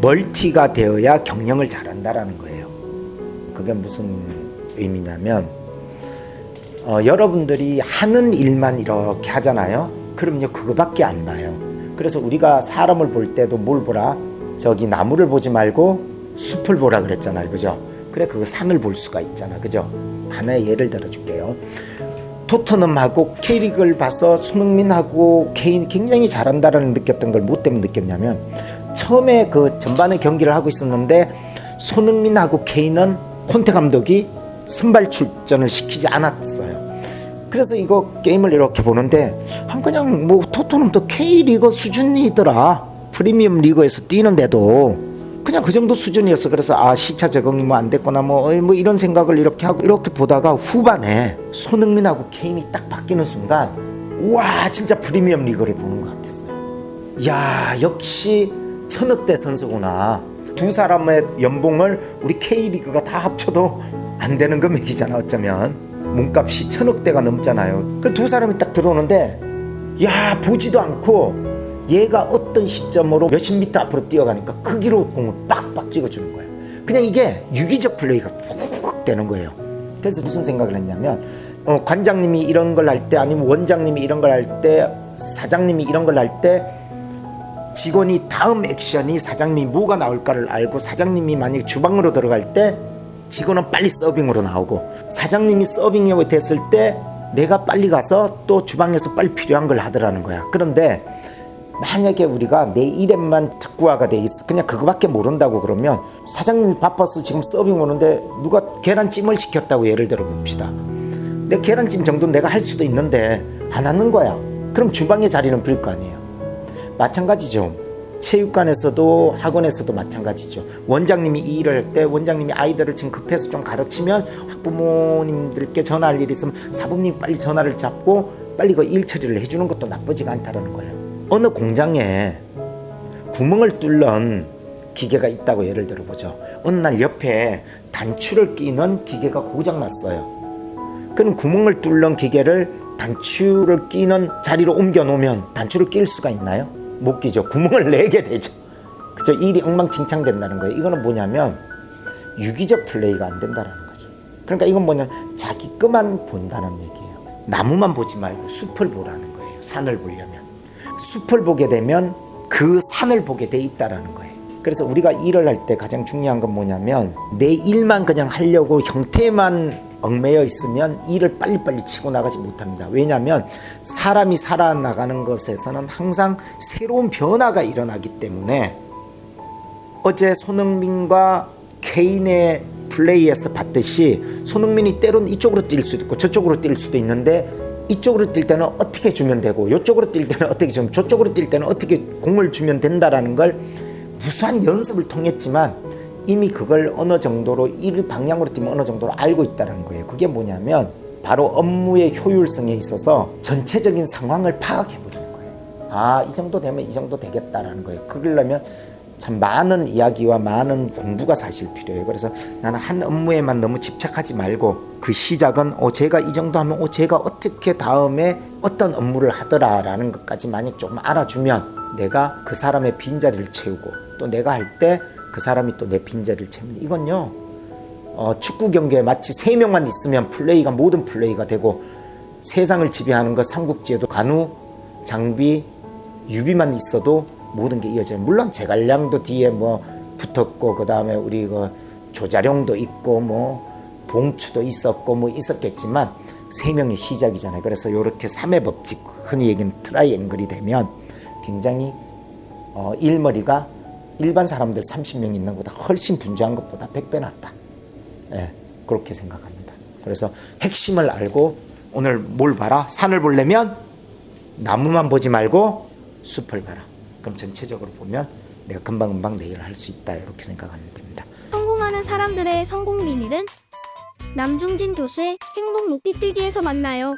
멀티가 되어야 경영을 잘한다라는 거예요. 그게 무슨 의미냐면 어, 여러분들이 하는 일만 이렇게 하잖아요. 그럼요 그거밖에 안 봐요. 그래서 우리가 사람을 볼 때도 뭘 보라? 저기 나무를 보지 말고 숲을 보라 그랬잖아요. 그죠? 그래 그거 산을 볼 수가 있잖아. 그죠? 하나의 예를 들어 줄게요. 토트넘하고 K리그를 봐서 손흥민하고 케인이 굉장히 잘한다라는 느꼈던 걸 뭐 때문에 느꼈냐면 처음에 그 전반의 경기를 하고 있었는데 손흥민하고 케인은 콘테 감독이 선발 출전을 시키지 않았어요. 그래서 이거 게임을 이렇게 보는데 한 그냥 뭐 토트넘도 K리그 수준이더라. 프리미엄 리그에서 뛰는데도 그냥 그 정도 수준이었어. 그래서 아 시차 적응이 뭐 안 됐거나 뭐, 어이, 뭐 이런 생각을 이렇게 하고 이렇게 보다가 후반에 손흥민하고 케인이 딱 바뀌는 순간 와 진짜 프리미엄 리그를 보는 것 같았어요. 야 역시 천억대 선수구나. 두 사람의 연봉을 우리 K리그가 다 합쳐도 안 되는 금액이잖아 어쩌면 몸값이 천억대가 넘잖아요. 그 두 사람이 딱 들어오는데 야 보지도 않고 얘가 어 떤 시점으로 몇십 미터 앞으로 뛰어가니까 그 크기로 공을 빡빡 찍어주는 거예요. 그냥 이게 유기적 플레이가 푹 되는 거예요. 그래서 무슨 생각을 했냐면 어, 관장님이 이런 걸 할 때 아니면 원장님이 이런 걸 할 때 사장님이 이런 걸 할 때 직원이 다음 액션이 사장님이 뭐가 나올까를 알고 사장님이 만약에 주방으로 들어갈 때 직원은 빨리 서빙으로 나오고 사장님이 서빙이 됐을 때 내가 빨리 가서 또 주방에서 빨리 필요한 걸 하더라는 거야. 그런데 만약에 우리가 내 일에만 특구화가 돼 있어 그냥 그거밖에 모른다고 그러면 사장님이 바빠서 지금 서빙 오는데 누가 계란찜을 시켰다고 예를 들어 봅시다. 내 계란찜 정도 내가 할 수도 있는데 안 하는 거야. 그럼 주방의 자리는 빌 거 아니에요. 마찬가지죠. 체육관에서도 학원에서도 마찬가지죠. 원장님이 이 일을 할 때 원장님이 아이들을 지금 급해서 좀 가르치면 학부모님들께 전화할 일이 있으면 사부님 빨리 전화를 잡고 빨리 그 일 처리를 해주는 것도 나쁘지가 않다라는 거예요. 어느 공장에 구멍을 뚫는 기계가 있다고 예를 들어 보죠. 어느 날 옆에 단추를 끼는 기계가 고장 났어요. 그럼 구멍을 뚫는 기계를 단추를 끼는 자리로 옮겨 놓으면 단추를 낄 수가 있나요? 못 끼죠. 구멍을 내게 되죠. 그죠? 일이 엉망진창 된다는 거예요. 이거는 뭐냐면 유기적 플레이가 안 된다라는 거죠. 그러니까 이건 뭐냐면 자기 것만 본다는 얘기예요. 나무만 보지 말고 숲을 보라는 거예요. 산을 보려면 숲을 보게 되면 그 산을 보게 돼 있다라는 거예요. 그래서 우리가 일을 할 때 가장 중요한 건 뭐냐면 내 일만 그냥 하려고 형태만 얽매여 있으면 일을 빨리빨리 치고 나가지 못합니다. 왜냐하면 사람이 살아나가는 것에서는 항상 새로운 변화가 일어나기 때문에 어제 손흥민과 케인의 플레이에서 봤듯이 손흥민이 때론 이쪽으로 뛸 수도 있고 저쪽으로 뛸 수도 있는데 이쪽으로 뛸 때는 어떻게 주면 되고 이쪽으로 뛸 때는 어떻게 주면 저쪽으로 뛸 때는 어떻게 공을 주면 된다라는 걸 무수한 연습을 통했지만 이미 그걸 어느 정도로 이 방향으로 뛰면 어느 정도로 알고 있다는 거예요. 그게 뭐냐면 바로 업무의 효율성에 있어서 전체적인 상황을 파악해 버리는 거예요. 아, 이 정도 되면 이 정도 되겠다라는 거예요. 그러려면 참 많은 이야기와 많은 공부가 사실 필요해요. 그래서 나는 한 업무에만 너무 집착하지 말고 그 시작은 어 제가 이 정도 하면 어 제가 어떻게 다음에 어떤 업무를 하더라라는 것까지 만약 조금 알아주면 내가 그 사람의 빈자리를 채우고 또 내가 할 때 그 사람이 또 내 빈자리를 채우는 이건요. 어, 축구 경기에 마치 세 명만 있으면 플레이가 모든 플레이가 되고 세상을 지배하는 것 삼국지에도 간우, 장비, 유비만 있어도 모든 게 이어져요. 물론 제갈량도 뒤에 뭐 붙었고 그 다음에 우리 그 조자룡도 있고 뭐 봉추도 있었고 뭐 있었겠지만 세 명이 시작이잖아요. 그래서 이렇게 삼의 법칙 흔히 얘기하는 트라이앵글이 되면 굉장히 어, 일머리가 일반 사람들 30명 있는 것보다 훨씬 분주한 것보다 100배 낫다. 예, 그렇게 생각합니다. 그래서 핵심을 알고 오늘 뭘 봐라? 산을 보려면 나무만 보지 말고 숲을 봐라. 그럼 전체적으로 보면 내가 금방금방 내 일을 할 수 있다. 이렇게 생각하면 됩니다. 성공하는 사람들의 성공 비밀은 남중진 교수의 행복 높이 뛰기에서 만나요.